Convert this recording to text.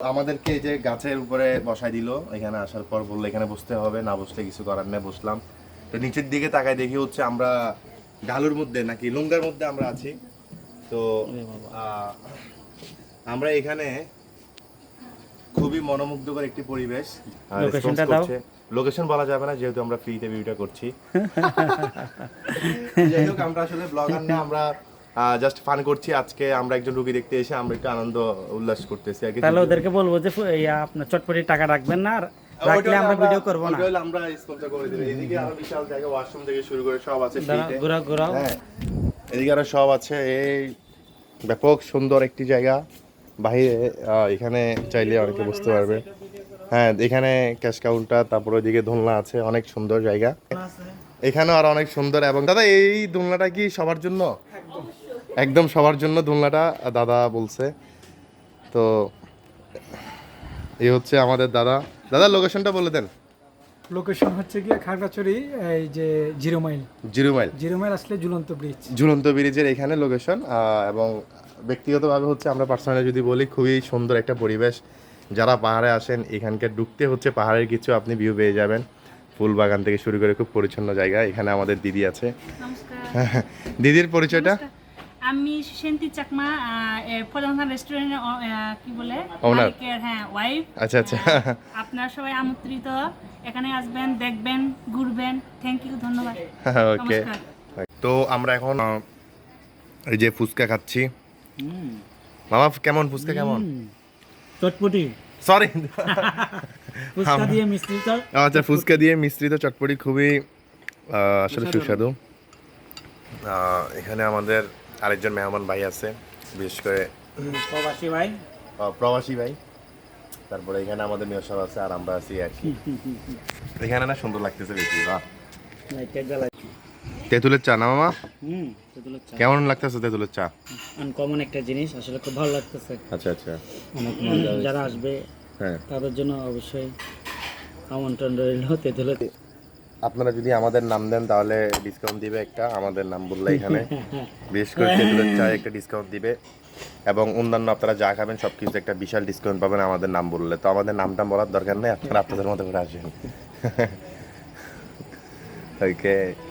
আমাদেরকে যে গাছের উপরে বসাই দিল এখানে আসার পর বলল এখানে বসতে হবে না বসলে কিছু করার নেই বসলাম। তো নিচের দিকে তাকায় দেখি হচ্ছে আমরা ঢালুর মধ্যে নাকি লুঙ্গার মধ্যে আমরা আছি। তো আমরা এখানে খুবই মনোমুগ্ধকর একটি পরিবেশ লোকেশন বলা যাবে না যেহেতু আমরা ফ্রিতে ভিউটা করছি। যাই হোক আমরা আসলে ব্লগার না আমরা জাস্ট ফান করছি। আজকে আমরা একজন রুগী দেখতে এসে আমরা একটু আনন্দ উল্লাস করতেছি। আর কি। তাহলে ওদেরকে বলব যে আপনার চটপটি টাকা রাখবেন না আর রাখলে আমরা ভিডিও করব না। ওইটা আমরা স্পন্সর করে দেব। এদিকে আরও বিশাল জায়গা ওয়াশরুম থেকে শুরু করে সব আছে ঘোরাও ঘোরাও। হ্যাঁ এদিকে আরও সব আছে। এই ব্যাপক সুন্দর একটি জায়গা। বাইরে আহ, এখানে চাইলে অনেকে বুঝতে পারবে। হ্যাঁ এখানে ক্যাশ কাউন্টার তারপর ওইদিকে দোলনা আছে অনেক সুন্দর জায়গা। এখানেও আর অনেক সুন্দর এবং দাদা এই দোলনাটা কি সবার জন্য? একদম সবার জন্য দোলনাটা দাদা বলছে। তো এই হচ্ছে আমাদের দাদা। দাদা লোকেশনটা বলে দেন। লোকেশন হচ্ছে গিয়ে খাগড়াছড়ি এই যে zero mile. Zero mile. Zero mile আসলে ঝুলন্ত ব্রিজ ঝুলন্ত ব্রিজের এখানে লোকেশন এবং ব্যক্তিগতভাবে হচ্ছে আমরা পার্সোনালি যদি বলি খুবই সুন্দর একটা পরিবেশ। যারা পাহাড়ে আসেন এখানকার ঢুকতে হচ্ছে পাহাড়ের কিছু আপনি ভিউ পেয়ে যাবেন। ফুল বাগান থেকে শুরু করে খুব পরিচ্ছন্ন জায়গা। এখানে আমাদের দিদি আছে। দিদির পরিচয়টা? আমি সুশান্তি চাকমা প্রধান রেস্টুরেন্টের কি বলে? হ্যাঁ ওয়াইফ আচ্ছা আচ্ছা। আপনারা সবাই আমন্ত্রিত। এখানে আসবেন দেখবেন ঘুরবেন। থ্যাংক ইউ ধন্যবাদ। ওকে তো আমরা এখন এই যে ফুচকা খাচ্ছি। মামা কেমন? ফুচকা কেমন? চটপটি। সরি ফুচকা দিয়ে মিশ্রিত। আচ্ছা ফুচকা দিয়ে মিশ্রিত চটপটি খুবই আসলে সুস্বাদু। এখানে আমাদের আরেকজন মেহমান ভাই আছে বিশেষ করে প্রবাসী ভাই? প্রবাসী ভাই। তারপরে এখানে আমাদের মেয় সব আছে আর আমরা আছি আর কি। এখানে না সুন্দর লাগতেছে বেশি বাহ লাইটের তেঁতুলের চা না মামা? তেঁতুলের কেমন লাগতেছে তেঁতুলের চা? আনকমন একটা জিনিস আসলে খুব ভালো লাগতেছে। আচ্ছা আচ্ছা। যারা আসবে হ্যাঁ। তাদের জন্য অবশ্যই আমন্ত্রণ রইল তেঁতুলের আপনারা যদি আমাদের নাম দেন, তাহলে ডিসকাউন্ট দিবে একটা, আমাদের নাম বললে এখানে। বিশেষ করে খেজুরের চায় একটা ডিসকাউন্ট দিবে। এবং অন্যান্য আপনারা যা খাবেন সব কিছু একটা বিশাল ডিসকাউন্ট পাবেন আমাদের নাম বললে। তো আমাদের নামটা বলার দরকার নেই, আপনারা আপনাদের মতো করে আসবেন। ওকে